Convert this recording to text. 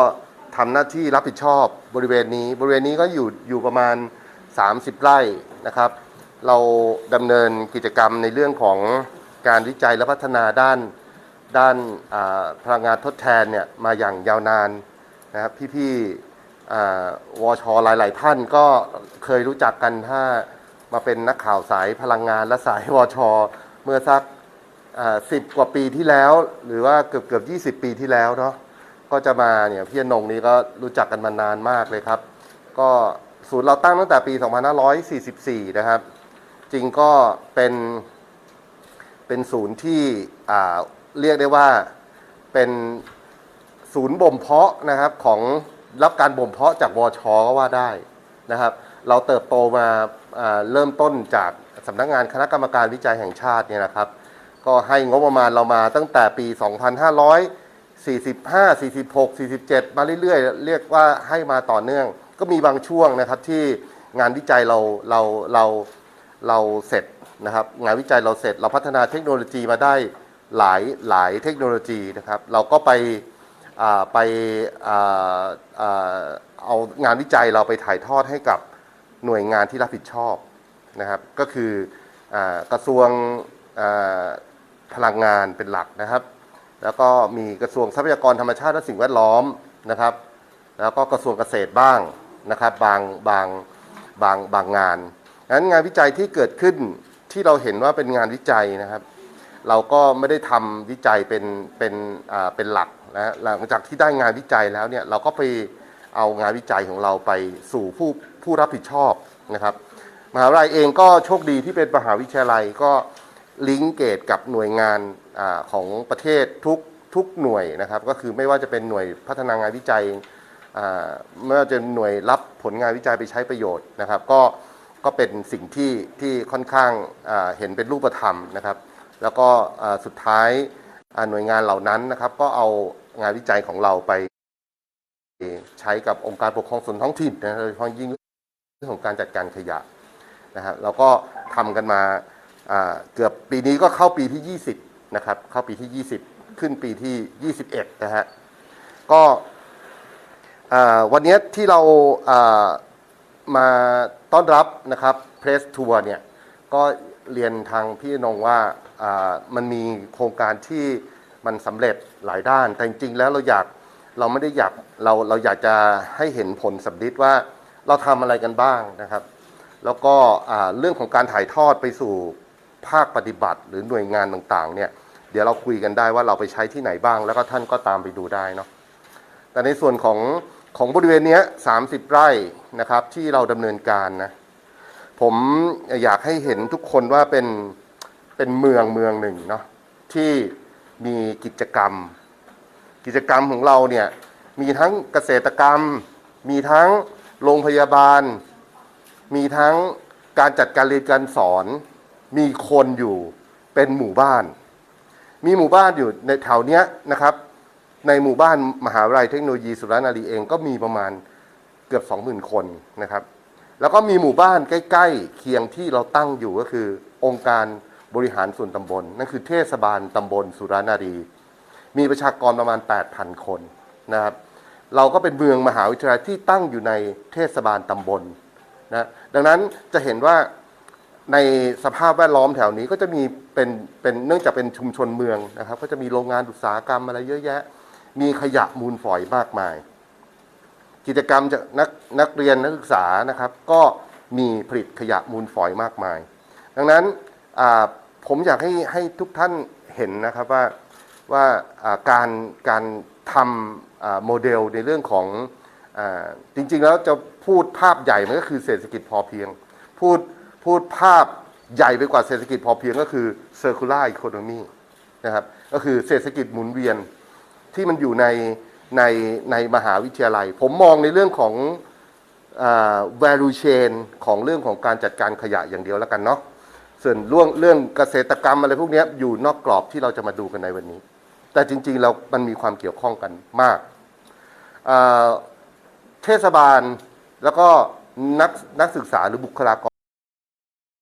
ก็ทำหน้าที่รับผิดชอบบริเวณนี้ บริเวณนี้ก็อยู่อยู่ประมาณ 30 ไร่นะครับ เราดำเนินกิจกรรมในเรื่องของการวิจัยและพัฒนาด้านด้านอ่าพลังงานทดแทนเนี่ยมาอย่างยาวนานนะครับพี่ๆอ่าวชหลาย ๆ ท่านก็เคยรู้จักกันถ้ามาเป็นนักข่าวสายพลังงานและสายวช เมื่อสักสิบกว่าปีที่แล้ว หรือว่าเกือบเกือบยีปีที่แล้วเนาะ ก็จะมาเนี่ยพี่อนงนี้ก็รู้จักกันมานานมากเลยครับ ก็ศูนย์เราตั้งตั้งแต่ปี 2544 นะครับ จริงก็เป็นเป็นศูนย์ที่อ่าเรียกได้ว่าเป็นศูนย์บ่มเพาะนะครับของรับการบ่มเพาะจากวชก็ว่าได้นะครับ เราเติบโตมาอ่าเริ่มต้นจากสำนักงานคณะกรรมการวิจัยแห่งชาติเนี่ยนะครับ ก็ให้งบประมาณเรามาตั้งแต่ปี 45 46 47 มาเรื่อยๆ เรียกว่าให้มาต่อเนื่อง ก็มีบางช่วงนะครับที่งานวิจัยเราเราเราเราเสร็จนะครับ งานวิจัยเราเสร็จ เราพัฒนาเทคโนโลยีมาได้หลายหลายเทคโนโลยีนะครับ เราก็ไปไปออเอางานวิจัยเราไปถ่ายทอดให้กับหน่วยงานที่รับผิดชอบนะครับ ก็คืออกระทรวงพลังงานเป็นหลักนะครับ แล้วก็มีกระทรวงทรัพยากรธรรมชาติและสิ่งแวดล้อมนะครับ แล้วก็กระทรวงเกษตรบ้างนะครับบางบางบางบางงานงั้นงานวิจัยที่เกิดขึ้นที่เราเห็นว่าเป็นงานวิจัยนะครับ เราก็ไม่ได้ทำวิจัยเป็นเป็นอ่าเป็นหลักนะฮะหลังจากที่ได้งานวิจัยแล้วเนี่ยเราก็ไปเอางานวิจัยของเราไปสู่ผู้ผู้รับผิดชอบนะครับมหาวิทยาลัยเองก็โชคดีที่เป็นมหาวิทยาลัยก็ ลิงก์เกตกับหน่วยงานอของประเทศทุกทุกหน่วยนะครับ ก็คือไม่ว่าจะเป็นหน่วยพัฒนางานวิจัยอ่าเมื่อจะหน่วยรับผลงานวิจัยไปใช้ประโยชน์นะครับ ก็ก็เป็นสิ่งที่ที่ค่อนข้างเห็นเป็นรูปธรรมนะครับ แล้วก็สุดท้ายหน่วยงานเหล่านั้นนะครับ ก็เอางานวิจัยของเราไปใช้กับองค์การปกครองส่วนท้องถิ่นนะโดยเฉพาะยิ่งเรื่องของการจัดการขยะนะฮะเราก็ทำกันมา เกือบปีนี้ก็เข้าปีที่ 20 นะครับ เข้าปีที่ 20 ขึ้นปีที่ 21 นะฮะ ก็วันนี้ที่เรามาต้อนรับนะครับเพรสทัวร์เนี่ย ก็เรียนทางพี่นงว่ามันมีโครงการที่มันสำเร็จหลายด้าน แต่จริงๆแล้วเราอยากเราไม่ได้อยากเราเราอยากจะให้เห็นผลสำลิดว่าเราทำอะไรกันบ้างนะครับ แล้วก็เรื่องของการถ่ายทอดไปสู่ ภาคปฏิบัติ หรือหน่วยงานต่างๆเนี่ยเดี๋ยวเราคุยกันได้ว่าเราไปใช้ที่ไหนบ้าง แล้วก็ท่านก็ตามไปดูได้เนาะแต่ในส่วนของของบริเวณนี้ย30ไร่นะครับที่เราดำเนินการนะผมอยากให้เห็นทุกคนว่าเป็นเป็นเมืองเมืองหนึ่งเนาะที่มีกิจกรรม กิจกรรมของเราเนี่ยมีทั้งเกษตรกรรม มีทั้งโรงพยาบาล มีทั้งการจัดการเรียนการสอน มีคนอยู่เป็นหมู่บ้าน มีหมู่บ้านอยู่ในแถวเนี้ยนะครับ ในหมู่บ้านมหาวิทยาลัยเทคโนโลยีสุรนารีเองก็มีประมาณเกือบ 20,000 คนนะครับ แล้วก็มีหมู่บ้านใกล้ ๆ เคียงที่เราตั้งอยู่ก็คือ องค์การบริหารส่วนตำบลนั่นคือเทศบาลตำบลสุรนารี มีประชากรประมาณ 8,000 คนนะครับเราก็เป็นเมืองมหาวิทยาลัยที่ตั้งอยู่ในเทศบาลตำบลนะดังนั้นจะเห็นว่า ในสภาพแวดล้อมแถวนี้ก็จะมีเป็นเป็นเนื่องจากเป็นชุมชนเมืองนะครับ ก็จะมีโรงงานอุตสาหกรรมอะไรเยอะแยะ มีขยะมูลฝอยมากมาย กิจกรรมจากนักนักเรียนนักศึกษานะครับ ก็มีผลิตขยะมูลฝอยมากมาย ดังนั้นผมอยากให้ให้ทุกท่านเห็นนะครับว่าว่าการการทำโมเดลในเรื่องของอจริงๆแล้วจะพูดภาพใหญ่มันก็คือเศรษฐกิจพอเพียง พูด พูดภาพใหญ่ไปกว่าเศรษฐกิจพอเพียงก็คือ circular economy นะครับก็คือเศรษฐกิจหมุนเวียนที่มันอยู่ในในในมหาวิทยาลัย ผมมองในเรื่องของอ value chain ของเรื่องของการจัดการขยะอย่างเดียวแล้วกันเนาะส่วนเรื่องเรื่องเกษตรกรรมอะไรพวกนี้อยู่นอกกรอบที่เราจะมาดูกันในวันนี้ แต่จริงๆเรามันมีความเกี่ยวข้องกันมาก เทศบาลแล้วก็นักนักศึกษาหรือบุคลากร